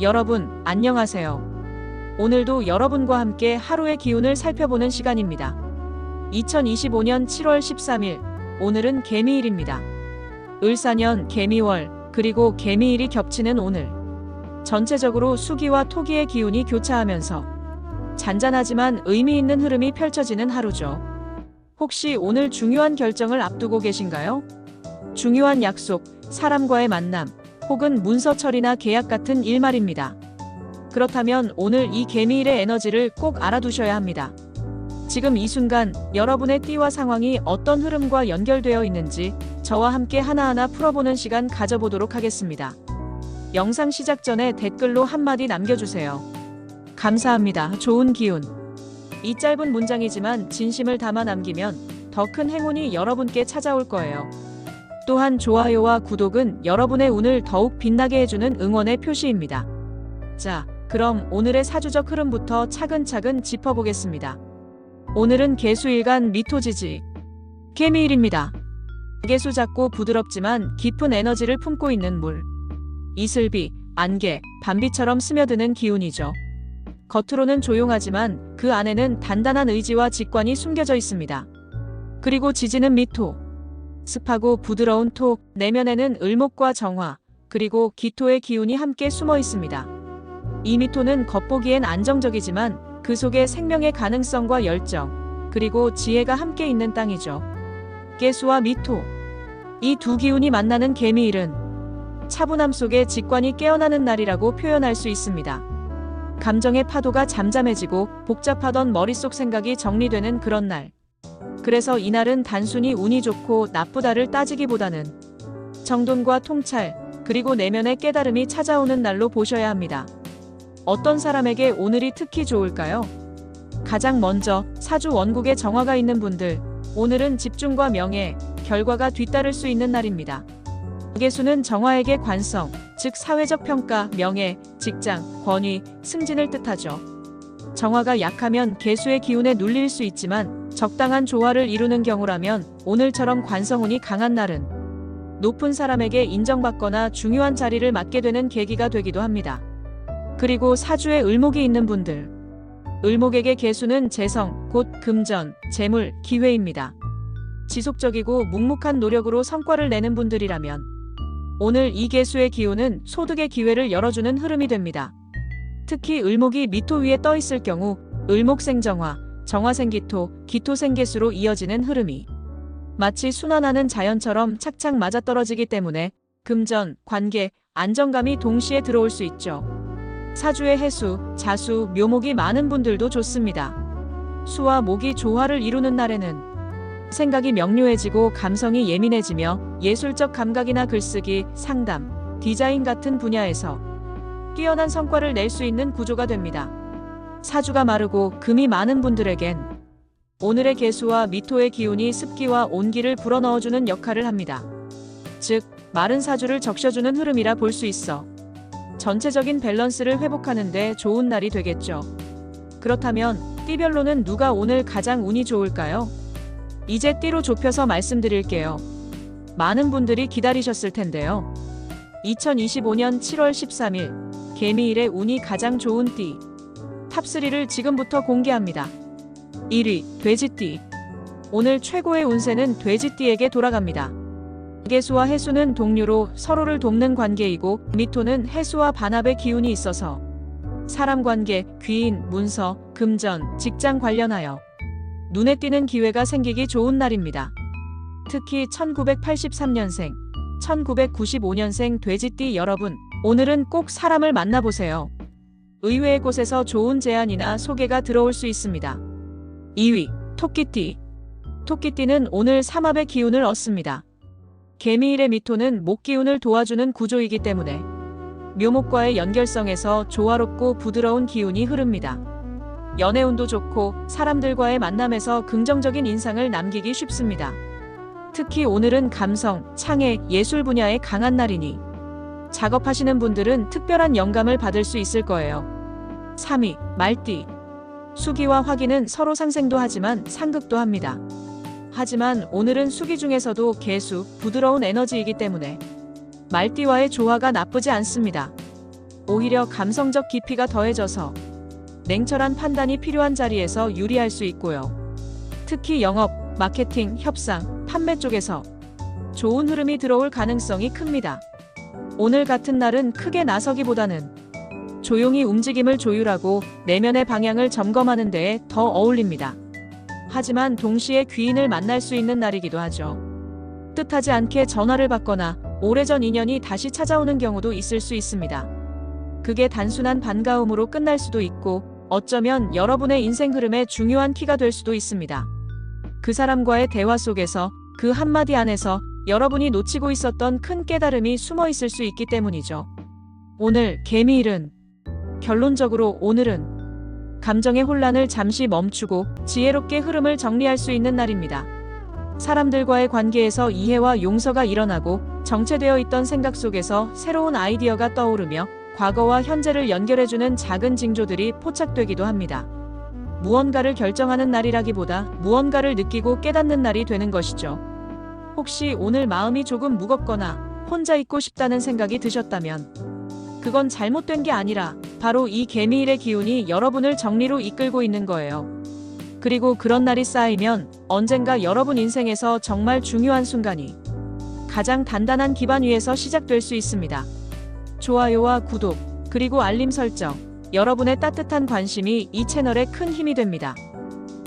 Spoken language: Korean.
여러분, 안녕하세요. 오늘도 여러분과 함께 하루의 기운을 살펴보는 시간입니다. 2025년 7월 13일, 오늘은 개미일입니다. 을사년 개미월, 그리고 개미일이 겹치는 오늘. 전체적으로 수기와 토기의 기운이 교차하면서 잔잔하지만 의미 있는 흐름이 펼쳐지는 하루죠. 혹시 오늘 중요한 결정을 앞두고 계신가요? 중요한 약속, 사람과의 만남, 혹은 문서 처리나 계약 같은 일 말입니다. 그렇다면 오늘 이 개미일의 에너지를 꼭 알아두셔야 합니다. 지금 이 순간 여러분의 띠와 상황이 어떤 흐름과 연결되어 있는지 저와 함께 하나하나 풀어보는 시간 가져보도록 하겠습니다. 영상 시작 전에 댓글로 한마디 남겨주세요. 감사합니다. 좋은 기운. 이 짧은 문장이지만 진심을 담아 남기면 더 큰 행운이 여러분께 찾아올 거예요. 또한 좋아요와 구독은 여러분의 운을 더욱 빛나게 해주는 응원의 표시입니다. 자, 그럼 오늘의 사주적 흐름부터 차근차근 짚어보겠습니다. 오늘은 개수일간 미토지지 개미일입니다. 개수 작고 부드럽지만 깊은 에너지를 품고 있는 물. 이슬비, 안개, 밤비처럼 스며드는 기운이죠. 겉으로는 조용하지만 그 안에는 단단한 의지와 직관이 숨겨져 있습니다. 그리고 지지는 미토. 습하고 부드러운 토, 내면에는 을목과 정화, 그리고 기토의 기운이 함께 숨어 있습니다. 이 미토는 겉보기엔 안정적이지만 그 속에 생명의 가능성과 열정, 그리고 지혜가 함께 있는 땅이죠. 개수와 미토. 이 두 기운이 만나는 개미일은 차분함 속에 직관이 깨어나는 날이라고 표현할 수 있습니다. 감정의 파도가 잠잠해지고 복잡하던 머릿속 생각이 정리되는 그런 날. 그래서 이날은 단순히 운이 좋고 나쁘다를 따지기보다는 정돈과 통찰, 그리고 내면의 깨달음이 찾아오는 날로 보셔야 합니다. 어떤 사람에게 오늘이 특히 좋을까요? 가장 먼저 사주 원국에 정화가 있는 분들, 오늘은 집중과 명예, 결과가 뒤따를 수 있는 날입니다. 개수는 정화에게 관성, 즉 사회적 평가, 명예, 직장, 권위, 승진을 뜻하죠. 정화가 약하면 개수의 기운에 눌릴 수 있지만 적당한 조화를 이루는 경우라면 오늘처럼 관성운이 강한 날은 높은 사람에게 인정받거나 중요한 자리를 맡게 되는 계기가 되기도 합니다. 그리고 사주에 을목이 있는 분들. 을목에게 개수는 재성, 곧 금전, 재물, 기회입니다. 지속적이고 묵묵한 노력으로 성과를 내는 분들이라면 오늘 이 개수의 기운은 소득의 기회를 열어주는 흐름이 됩니다. 특히 을목이 미토 위에 떠 있을 경우 을목생정화, 정화생기토, 기토생개수로 이어지는 흐름이 마치 순환하는 자연처럼 착착 맞아떨어지기 때문에 금전, 관계, 안정감이 동시에 들어올 수 있죠. 사주의 해수, 자수, 묘목이 많은 분들도 좋습니다. 수와 목이 조화를 이루는 날에는 생각이 명료해지고 감성이 예민해지며 예술적 감각이나 글쓰기, 상담, 디자인 같은 분야에서 뛰어난 성과를 낼 수 있는 구조가 됩니다. 사주가 마르고 금이 많은 분들에겐 오늘의 개수와 미토의 기운이 습기와 온기를 불어넣어주는 역할을 합니다. 즉, 마른 사주를 적셔주는 흐름이라 볼 수 있어 전체적인 밸런스를 회복하는데 좋은 날이 되겠죠. 그렇다면 띠별로는 누가 오늘 가장 운이 좋을까요? 이제 띠로 좁혀서 말씀드릴게요. 많은 분들이 기다리셨을 텐데요. 2025년 7월 13일 개미일의 운이 가장 좋은 띠 탑3를 지금부터 공개합니다. 1위 돼지띠 오늘 최고의 운세는 돼지띠에게 돌아갑니다. 개수와 해수는 동료로 서로를 돕는 관계이고 미토는 해수와 반합의 기운이 있어서 사람 관계, 귀인, 문서, 금전, 직장 관련하여 눈에 띄는 기회가 생기기 좋은 날입니다. 특히 1983년생, 1995년생 돼지띠 여러분, 오늘은 꼭 사람을 만나보세요. 의외의 곳에서 좋은 제안이나 소개가 들어올 수 있습니다. 2위, 토끼띠. 토끼띠는 오늘 삼합의 기운을 얻습니다. 개미일의 미토는 목 기운을 도와주는 구조이기 때문에 묘목과의 연결성에서 조화롭고 부드러운 기운이 흐릅니다. 연애운도 좋고 사람들과의 만남에서 긍정적인 인상을 남기기 쉽습니다. 특히 오늘은 감성, 창의, 예술 분야에 강한 날이니 작업하시는 분들은 특별한 영감을 받을 수 있을 거예요. 3위, 말띠. 수기와 화기는 서로 상생도 하지만 상극도 합니다. 하지만 오늘은 수기 중에서도 개수, 부드러운 에너지이기 때문에 말띠와의 조화가 나쁘지 않습니다. 오히려 감성적 깊이가 더해져서 냉철한 판단이 필요한 자리에서 유리할 수 있고요. 특히 영업, 마케팅, 협상, 판매 쪽에서 좋은 흐름이 들어올 가능성이 큽니다. 오늘 같은 날은 크게 나서기보다는 조용히 움직임을 조율하고 내면의 방향을 점검하는 데에 더 어울립니다. 하지만 동시에 귀인을 만날 수 있는 날이기도 하죠. 뜻하지 않게 전화를 받거나 오래전 인연이 다시 찾아오는 경우도 있을 수 있습니다. 그게 단순한 반가움으로 끝날 수도 있고 어쩌면 여러분의 인생 흐름에 중요한 키가 될 수도 있습니다. 그 사람과의 대화 속에서 그 한마디 안에서 여러분이 놓치고 있었던 큰 깨달음이 숨어 있을 수 있기 때문이죠. 오늘 개미일은 결론적으로 오늘은 감정의 혼란을 잠시 멈추고 지혜롭게 흐름을 정리할 수 있는 날입니다. 사람들과의 관계에서 이해와 용서가 일어나고 정체되어 있던 생각 속에서 새로운 아이디어가 떠오르며 과거와 현재를 연결해주는 작은 징조들이 포착되기도 합니다. 무언가를 결정하는 날이라기보다 무언가를 느끼고 깨닫는 날이 되는 것이죠. 혹시 오늘 마음이 조금 무겁거나 혼자 있고 싶다는 생각이 드셨다면 그건 잘못된 게 아니라 바로 이 개미일의 기운이 여러분을 정리로 이끌고 있는 거예요. 그리고 그런 날이 쌓이면 언젠가 여러분 인생에서 정말 중요한 순간이 가장 단단한 기반 위에서 시작될 수 있습니다. 좋아요와 구독, 그리고 알림 설정, 여러분의 따뜻한 관심이 이 채널에 큰 힘이 됩니다.